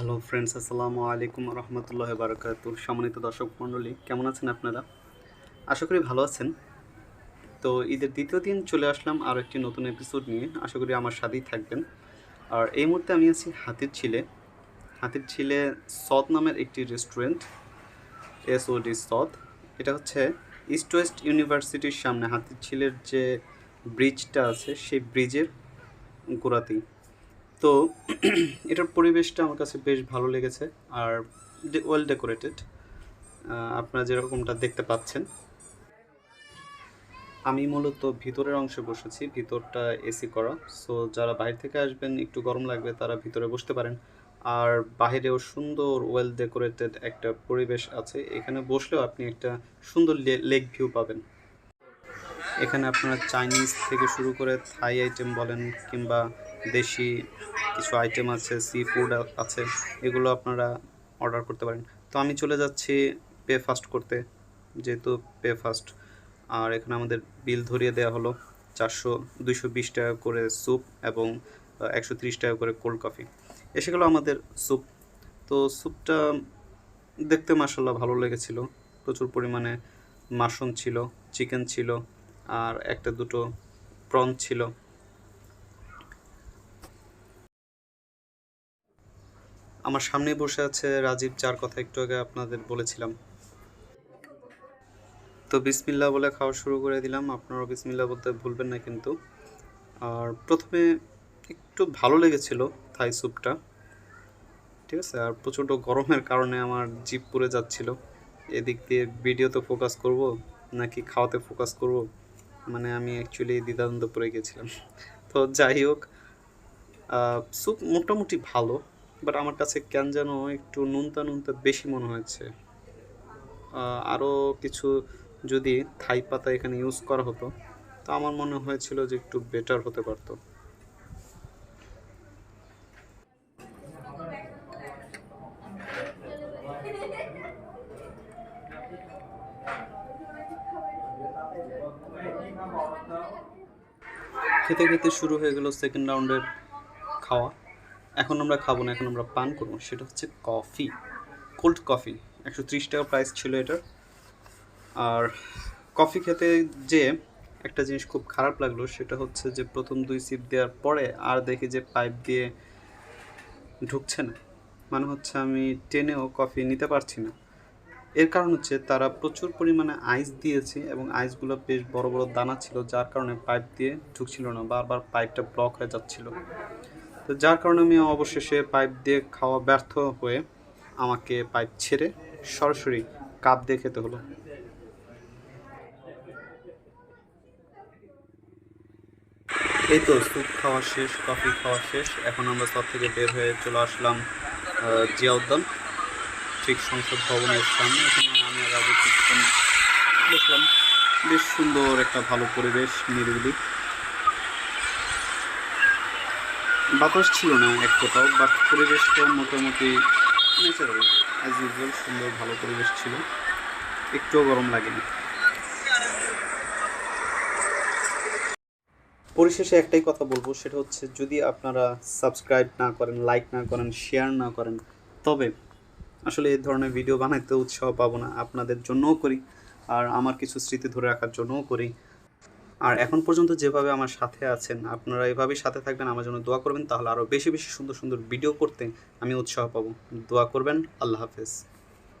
Hello friends আসসালামু আলাইকুম রহমতুল্লাহ বারকাত সম্মানিত দর্শক মণ্ডলী, কেমন আছেন আপনারা? আশা করি ভালো আছেন। তো ঈদের দ্বিতীয় দিন চলে আসলাম আর একটি নতুন এপিসোড নিয়ে। আশা করি আমার সাথেই থাকবেন। আর এই মুহূর্তে আমি আছি হাতির ছিলে হাতির ছিলে সদ নামের একটি রেস্টুরেন্ট এস এসওডি সদ এটা হচ্ছে ইস্ট ওয়েস্ট ইউনিভার্সিটির সামনে হাতির ছিলের যে ব্রিজটা আছে, সেই ব্রিজের গোড়াতেই। তো এটার পরিবেশটা আমার কাছে বেশ ভালো লেগেছে আর ওয়েল ডেকোরেটেড আপনারা যেরকমটা দেখতে পাচ্ছেন। আমি মূলত ভিতরের অংশে বসেছি, ভিতরটা এসি করা। সো যারা বাইরে থেকে আসবেন, একটু গরম লাগবে, তারা ভিতরে বসতে পারেন। আর বাইরেও সুন্দর ওয়েল ডেকোরেটেড একটা পরিবেশ আছে। এখানে বসলেও আপনি একটা সুন্দর লেক ভিউ পাবেন। এখানে আপনারা চাইনিজ থেকে শুরু করে থাই আইটেম বলেন কিংবা দেশি কিছু আইটেম আছে সি ফুড আছে, এগুলো আপনারা অর্ডার করতে পারেন। তো আমি চলে যাচ্ছি পে ফাস্ট করতে, যেহেতু পে ফাস্ট আর এখানে আমাদের বিল ধরিয়ে দেওয়া হলো চারশো দুইশো বিশ টাকা করে স্যুপ এবং একশো ত্রিশ টাকা করে কোল্ড কফি এসে গেলো আমাদের স্যুপ তো স্যুপটা দেখতে মাসাল্লাহ ভালো লেগেছিল। প্রচুর পরিমাণে মাশরুম ছিল চিকেন ছিল, আর একটা দুটো প্রন ছিল। আমার সামনে বসে আছে রাজীব, যার কথা একটু আগে আপনাদের বলেছিলাম। তো বিসমিল্লা বলে খাওয়া শুরু করে দিলাম। আপনারাও বিসমিল্লা বলতে ভুলবেন না কিন্তু। আর প্রথমে একটু ভালো লেগেছিল থাই স্যুপটা। ঠিক আছে? আর প্রচণ্ড গরমের কারণে আমার জিপ পুড়ে যাচ্ছিল। এদিক দিয়ে ভিডিওতে ফোকাস করব, নাকি খাওয়াতে ফোকাস করব? মানে আমি অ্যাকচুয়ালি দ্বিধাদ্বন্দ্ব পড়ে গেছিলাম। তো যাই হোক স্যুপ মোটামুটি ভালো। বাট আমার কাছে কেন যেন একটু নুনতা নুনতা বেশি মনে হয়েছে। আরও কিছু যদি থাই পাতা এখানে ইউজ করা হতো, তা আমার মনে হয়েছিল যে একটু বেটার হতে পারতো। খেতে খেতে শুরু হয়ে গেল সেকেন্ড রাউন্ডের খাওয়া। এখন আমরা খাব না, এখন আমরা পান করব। সেটা হচ্ছে কফি কোল্ড কফি একশো ত্রিশ টাকা প্রাইস ছিল এটার আর কফি খেতে যে একটা জিনিস খুব খারাপ লাগল, সেটা হচ্ছে যে প্রথম দুই সিপ দেওয়ার পরে আর দেখি যে পাইপ দিয়ে ঢুকছে না। মানে হচ্ছে আমি টেনেও কফি নিতে পারছি না। এর কারণ হচ্ছে তারা প্রচুর পরিমাণে আইস দিয়েছে এবং আইসগুলো বেশ বড় বড় দানা ছিল, যার কারণে পাইপ দিয়ে ঢুকছিল না, বারবার পাইপটা ব্লক হয়ে যাচ্ছিল। তো যার কারণে আমি অবশেষে পাইপ দিয়ে খাওয়া ব্যর্থ হয়ে আমাকে পাইপ ছেড়ে সরাসরি কাপ দিয়ে খেতে হলো। এই তো স্যুপ খাওয়া শেষ, কফি খাওয়া শেষ। এখন আমরা সব থেকে বের হয়ে চলে আসলাম জিয়া উদ্যান ঠিক সংসদ ভবনের সামনে। আমি আর বসলাম। বেশ সুন্দর একটা ভালো পরিবেশ, নিরিবিলি। বাতাস ছিল না এক কোথাও বাট পরিবেশটা মোটামুটি ন্যাচারাল অ্যাজ ইউজুয়াল সুন্দর, ভালো পরিবেশ ছিল। একটুও গরম লাগেনি। পরিশেষে একটাই কথা বলব, সেটা হচ্ছে যদি আপনারা সাবস্ক্রাইব না করেন লাইক না করেন শেয়ার না করেন, তবে আসলে এই ধরনের ভিডিও বানাইতে উৎসাহ পাবো না। আপনাদের জন্যও করি, আর আমার কিছু স্মৃতি ধরে রাখার জন্যও করি। আর এখন পর্যন্ত যেভাবে আমার সাথে আছেন, আপনারা এভাবেই সাথে থাকবেন, আমার জন্য দোয়া করবেন, তাহলে আরও বেশি বেশি সুন্দর সুন্দর ভিডিও করতে আমি উৎসাহ পাবো। দোয়া করবেন, আল্লাহ হাফেজ।